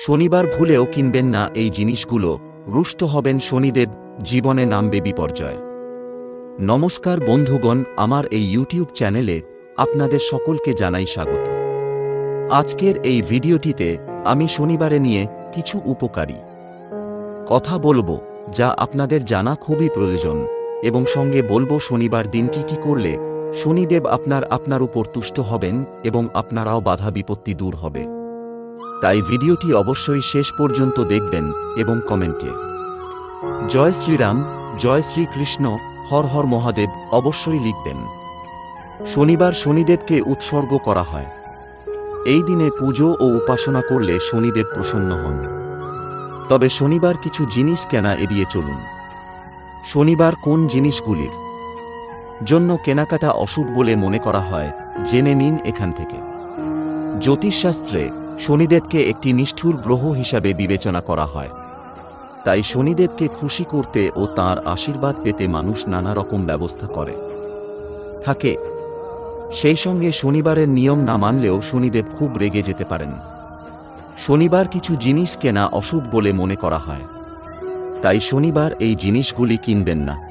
শনিবার ভুলেও কিনবেন না এই জিনিসগুলো, রুষ্ট হবেন শনিদেব, জীবনে নামবে বিপর্যয়। নমস্কার বন্ধুগণ, আমার এই ইউটিউব চ্যানেলে আপনাদের সকলকে জানাই স্বাগত। আজকের এই ভিডিওটিতে আমি শনিবারে নিয়ে কিছু উপকারী কথা বলব, যা আপনাদের জানা খুবই প্রয়োজন এবং সঙ্গে বলব শনিবার দিন কি কি করলে শনিদেব আপনার আপনার উপর তুষ্ট হবেন এবং আপনারাও বাধা বিপত্তি দূর হবে। তাই ভিডিওটি অবশ্যই শেষ পর্যন্ত দেখবেন এবং কমেন্টে। জয় শ্রীরাম, জয় শ্রীকৃষ্ণ, হর হর মহাদেব অবশ্যই লিখবেন। শনিবার শনিদেবকে উৎসর্গ করা হয়। এই দিনে পুজো ও উপাসনা করলে শনিদেব প্রসন্ন হন। তবে শনিবার কিছু জিনিস কেনা এড়িয়ে চলুন। শনিবার কোন জিনিসগুলির জন্য কেনাকাটা অশুভ বলে মনে করা হয়, জেনে নিন এখান থেকে। জ্যোতিষশাস্ত্রে শনিদেবকে একটি নিষ্ঠুর গ্রহ হিসাবে বিবেচনা করা হয়। তাই শনিদেবকে খুশি করতে ও তার আশীর্বাদ পেতে মানুষ নানা রকম ব্যবস্থা করে। থাকে। সেই সঙ্গে শনিবারের নিয়ম না মানলেও শনিদেব খুব রেগে যেতে পারেন। শনিবার কিছু জিনিস কেনা অশুভ বলে মনে করা হয়। তাই শনিবার এই জিনিসগুলি কিনবেন না।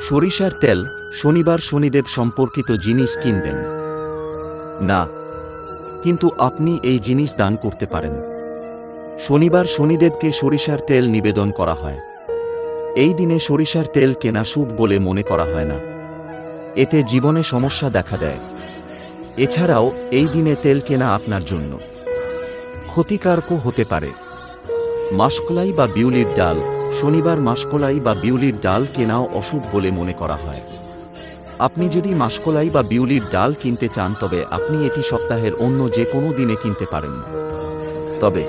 সরিষার তেল, শনিবার শনিদেব সম্পর্কিত জিনিস কিনবেন। না কিন্তু আপনি এই জিনিস দান করতে পারেন। শনিবার শনিদেবকে সরিষার তেল নিবেদন করা হয়। এই দিনে সরিষার তেল কেনা শুভ বলে মনে করা হয় না। এতে জীবনে সমস্যা দেখা দেয়। এছাড়াও, এই দিনে তেল কেনা আপনার জন্য ক্ষতিকারকও হতে পারে। মাসকলাই বা বিউলির ডাল, শনিবার মাসকলাই বা বিউলির ডাল কেনাও অশুভ বলে মনে করা হয়। আপনি যদি মাসকলাই বা বিউলির ডাল কিনতে চান, তবে আপনি এটি সপ্তাহের অন্য যে কোনো দিনে কিনতে পারেন। তবে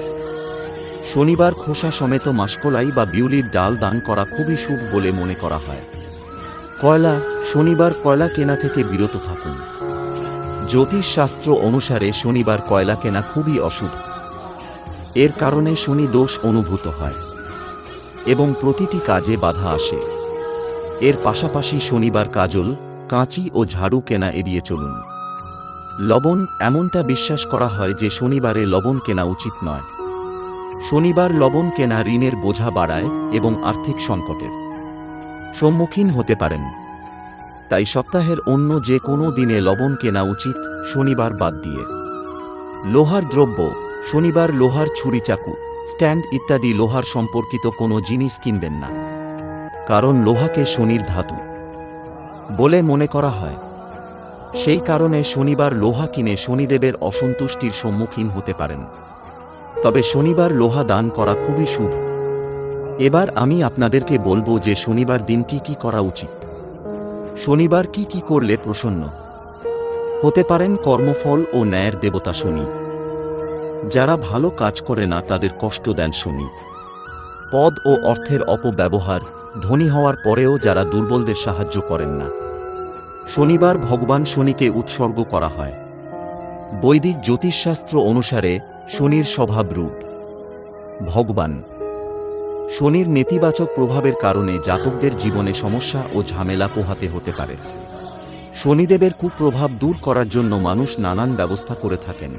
শনিবার খোসা সমেত মাসকলাই বা বিউলির ডাল দান করা খুবই শুভ বলে মনে করা হয়। কয়লা, শনিবার কয়লা কেনা থেকে বিরত থাকুন। জ্যোতিষশাস্ত্র অনুসারে শনিবার কয়লা কেনা খুবই অশুভ। এর কারণে শনি দোষ অনুভূত হয় এবং প্রতিটি কাজে বাধা আসে। এর পাশাপাশি শনিবার কাজল কাঁচি ও ঝাড়ু কেনা এড়িয়ে চলুন। লবণ এমনটা বিশ্বাস করা হয় যে শনিবারে লবণ কেনা উচিত নয়। শনিবার লবণ কেনা ঋণের বোঝা বাড়ায় এবং আর্থিক সংকটের সম্মুখীন হতে পারেন। তাই সপ্তাহের অন্য যে কোনো দিনে লবণ কেনা উচিত শনিবার বাদ দিয়ে। লোহার দ্রব্য, শনিবার লোহার ছুরি চাকু, স্ট্যান্ড ইত্যাদি লোহার সম্পর্কিত কোনো জিনিস কিনবেন না। কারণ লোহাকে শনির ধাতু। বলে মনে করা হয়। সেই কারণে শনিবার লোহা কিনে শনিদেবের অসন্তুষ্টির সম্মুখীন হতে পারেন। তবে শনিবার লোহা দান করা খুবই শুভ। এবার আমি আপনাদেরকে বলব যে শনিবার দিন কি কি করা উচিত। শনিবার কি কি করলে প্রসন্ন? হতে পারেন কর্মফল ও ন্যায়ের দেবতা শনি। যারা ভালো কাজ করে না তাদের কষ্ট দেন শনি। পদ ও অর্থের অপব্যবহার ধনী হওয়ার পরেও যারা দুর্বলদের সাহায্য করেন না। শনিবার ভগবান শনিকে উৎসর্গ করা হয়। বৈদিক জ্যোতিষশাস্ত্র অনুসারে শনির স্বভাব রূপ। ভগবান, শনির নেতিবাচক প্রভাবের কারণে জাতকদের জীবনে সমস্যা ও ঝামেলা পোহাতে হতে পারে। শনিদেবের কুপ্রভাব দূর করার জন্য মানুষ নানান ব্যবস্থা করে থাকেন।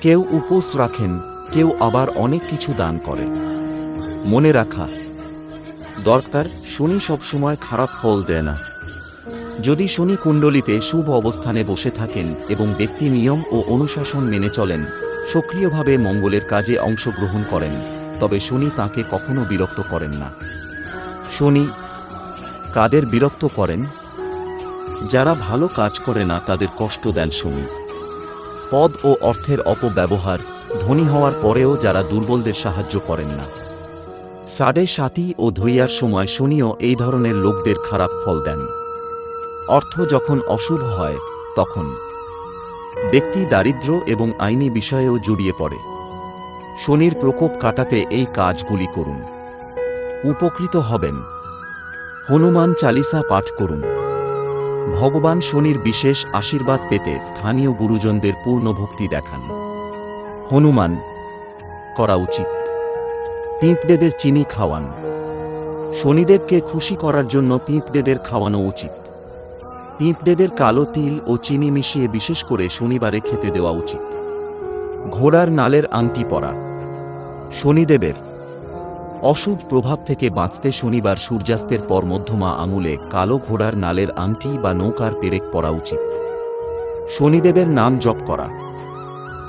কেউ উপোস রাখেন, কেউ আবার অনেক কিছু দান করে মনে রাখা দরকার শনি সবসময় খারাপ ফল দেয় না। যদি শনি কুণ্ডলিতে শুভ অবস্থানে বসে থাকেন এবং ব্যক্তি নিয়ম ও অনুশাসন মেনে চলেন, সক্রিয়ভাবে মঙ্গলের কাজে অংশগ্রহণ করেন, তবে শনি তাকে কখনো বিরক্ত করেন না। শনি কাদের বিরক্ত করেন? যারা ভালো কাজ করে না, তাদের কষ্ট দেন শনি। পদ ও অর্থের অপব্যবহার ধনী হওয়ার পরেও যারা দুর্বলদের সাহায্য করেন না। সাড়ে সাতি ও ধৈয়ার সময় শনিও এই ধরনের লোকদের খারাপ ফল দেন। অর্থ যখন অশুভ হয়, তখন ব্যক্তি দারিদ্র্য এবং আইনি বিষয়েও জড়িয়ে পড়ে। শনির প্রকোপ কাটাতে এই কাজগুলি করুন। উপকৃত হবেন। হনুমান চালিসা পাঠ করুন। ভগবান শনির বিশেষ আশীর্বাদ পেতে স্থানীয় গুরুজনদের পূর্ণ ভক্তি দেখান। হনুমান, করা উচিত। পিঁপড়েদের চিনি খাওয়ান। শনিদেবকে খুশি করার জন্য পিঁপড়েদের খাওয়ানো উচিত। পিঁপড়েদের কালো তিল ও চিনি মিশিয়ে বিশেষ করে শনিবারে খেতে দেওয়া উচিত। ঘোড়ার নালের আংটি পরা। শনিদেবের অশুভ প্রভাব থেকে বাঁচতে শনিবার সূর্যাস্তের পর মধ্যমা আঙুলে কালো ঘোড়ার নালের আংটি বা নৌকার পেরেক পরা উচিত। শনিদেবের নাম জপ করা।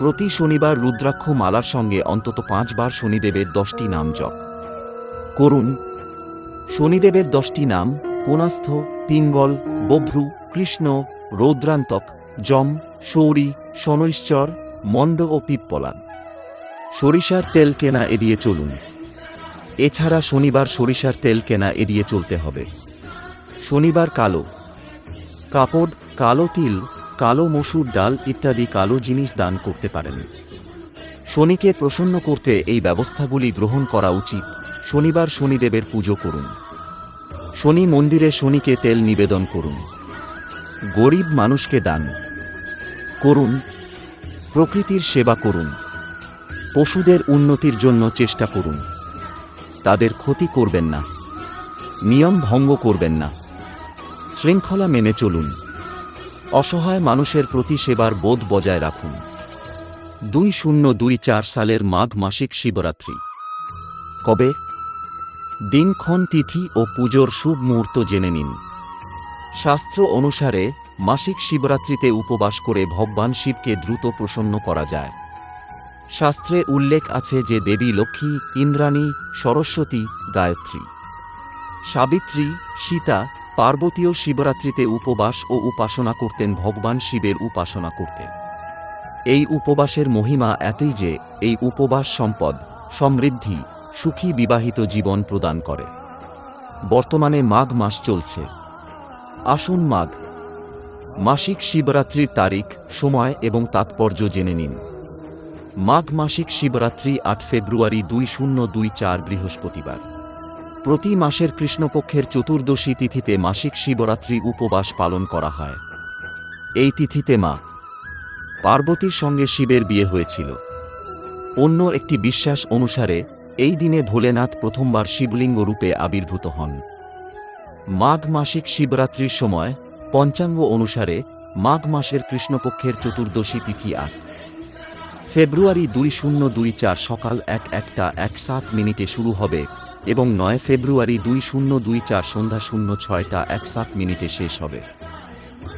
প্রতি শনিবার রুদ্রাক্ষ মালার সঙ্গে অন্তত পাঁচবার শনিদেবের দশটি নাম জপ। করুন। শনিদেবের দশটি নাম কোনাস্থ, পিঙ্গল, বভ্রু, কৃষ্ণ, রৌদ্রান্তক, যম শৌরী শনৈশ্চর মন্দ ও পিপ্পলান। সরিষার তেল কেনা এড়িয়ে চলুন। এছাড়া শনিবার সরিষার তেল কেনা এড়িয়ে চলতে হবে। শনিবার কালো। কাপড় কালো তিল কালো মসুর ডাল ইত্যাদি কালো জিনিস দান করতে পারেন। শনিকে প্রসন্ন করতে এই ব্যবস্থাগুলি গ্রহণ করা উচিত। শনিবার শনিদেবের পুজো করুন। শনি মন্দিরে শনিকে তেল নিবেদন করুন। গরিব মানুষকে দান করুন। প্রকৃতির সেবা করুন। পশুদের উন্নতির জন্য চেষ্টা করুন। তাদের ক্ষতি করবেন না। নিয়ম ভঙ্গ করবেন না। শৃঙ্খলা মেনে চলুন। অসহায় মানুষের প্রতি সেবার বোধ বজায় রাখুন। দুই শূন্য দুই চার সালের মাঘ মাসিক শিবরাত্রি। কবে? দিনক্ষণ তিথি ও পুজোর শুভ মুহূর্ত জেনে নিন। শাস্ত্র অনুসারে মাসিক শিবরাত্রিতে উপবাস করে ভগবান শিবকে দ্রুত প্রসন্ন করা যায়। শাস্ত্রে উল্লেখ আছে যে দেবী লক্ষ্মী, ইন্দ্রাণী, সরস্বতী, গায়ত্রী। সাবিত্রী, সীতা পার্বতীয় শিবরাত্রিতে উপবাস ও উপাসনা করতেন ভগবান শিবের উপাসনা করতে। এই উপবাসের মহিমা এতই যে, এই উপবাস সম্পদ, সমৃদ্ধি, সুখী বিবাহিত জীবন প্রদান করে। বর্তমানে মাঘ মাস চলছে। আসুন মাঘ। মাসিক শিবরাত্রির তারিখ, সময় এবং তাৎপর্য জেনে নিন। মাঘ মাসিক শিবরাত্রি আট ফেব্রুয়ারি দুই শূন্য দুই চার বৃহস্পতিবার। প্রতি মাসের কৃষ্ণপক্ষের চতুর্দশী তিথিতে মাসিক শিবরাত্রি উপবাস পালন করা হয়। এই তিথিতে মা পার্বতীর সঙ্গে শিবের বিয়ে হয়েছিল। অন্য একটি বিশ্বাস অনুসারে, এই দিনে ভোলেনাথ প্রথমবার শিবলিঙ্গ রূপে আবির্ভূত হন। মাঘ মাসিক শিবরাত্রির সময়, পঞ্চাঙ্গ অনুসারে মাঘ মাসের কৃষ্ণপক্ষের চতুর্দশী তিথি আট। ফেব্রুয়ারি দুই শূন্য দুই চার সকাল এক একটা এক সাত মিনিটে শুরু হবে এবং নয় ফেব্রুয়ারি দুই শূন্য দুই চার সন্ধ্যা শূন্য ছয়টা এক সাত মিনিটে শেষ হবে।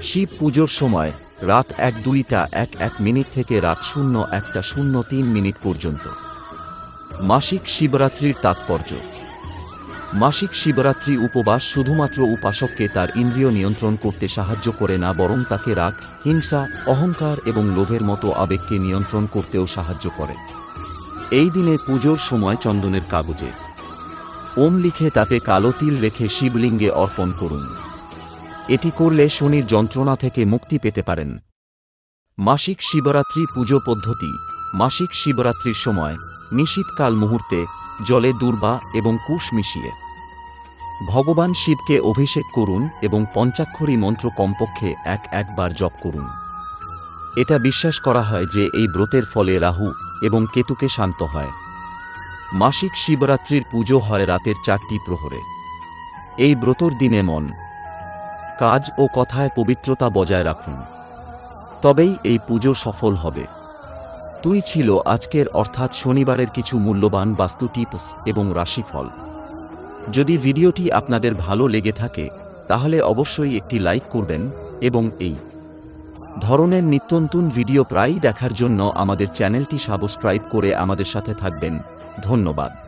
শিব পুজোর সময় রাত এক দুইটা এক এক মিনিট থেকে রাত শূন্য একটা শূন্য তিন মিনিট পর্যন্ত। মাসিক শিবরাত্রির তাৎপর্য। মাসিক শিবরাত্রি উপবাস শুধুমাত্র উপাসককে তার ইন্দ্রিয় নিয়ন্ত্রণ করতে সাহায্য করে না, বরং তাকে রাগ, হিংসা, অহংকার এবং লোভের মতো আবেগকে নিয়ন্ত্রণ করতেও সাহায্য করে। এই দিনে পুজোর সময় চন্দনের কাগজে। ওম লিখে তাতে কালো তিল রেখে শিবলিঙ্গে অর্পণ করুন। এটি করলে শনির যন্ত্রণা থেকে মুক্তি পেতে পারেন। মাসিক শিবরাত্রি পুজো পদ্ধতি। মাসিক শিবরাত্রির সময় নিশীতকাল মুহূর্তে জলে দুর্বা এবং কুশ মিশিয়ে। ভগবান শিবকে অভিষেক করুন এবং পঞ্চাক্ষরী মন্ত্র কমপক্ষে এক একবার জপ করুন। এটা বিশ্বাস করা হয় যে এই ব্রতের ফলে রাহু এবং কেতুকে শান্ত হয়। মাসিক শিবরাত্রির পুজো হয় রাতের চারটি প্রহরে। এই ব্রতর দিনে মন, কাজ ও কথায় পবিত্রতা বজায় রাখুন। তবেই এই পুজো সফল হবে। তুই ছিল আজকের অর্থাৎ শনিবারের কিছু মূল্যবান বাস্তু টিপস এবং রাশিফল। যদি ভিডিওটি আপনাদের ভালো লেগে থাকে, তাহলে অবশ্যই একটি লাইক করবেন এবং এই ধরনের নিত্যন্তন ভিডিও প্রায়ই দেখার জন্য আমাদের চ্যানেলটি সাবস্ক্রাইব করে আমাদের সাথে থাকবেন। ধন্যবাদ।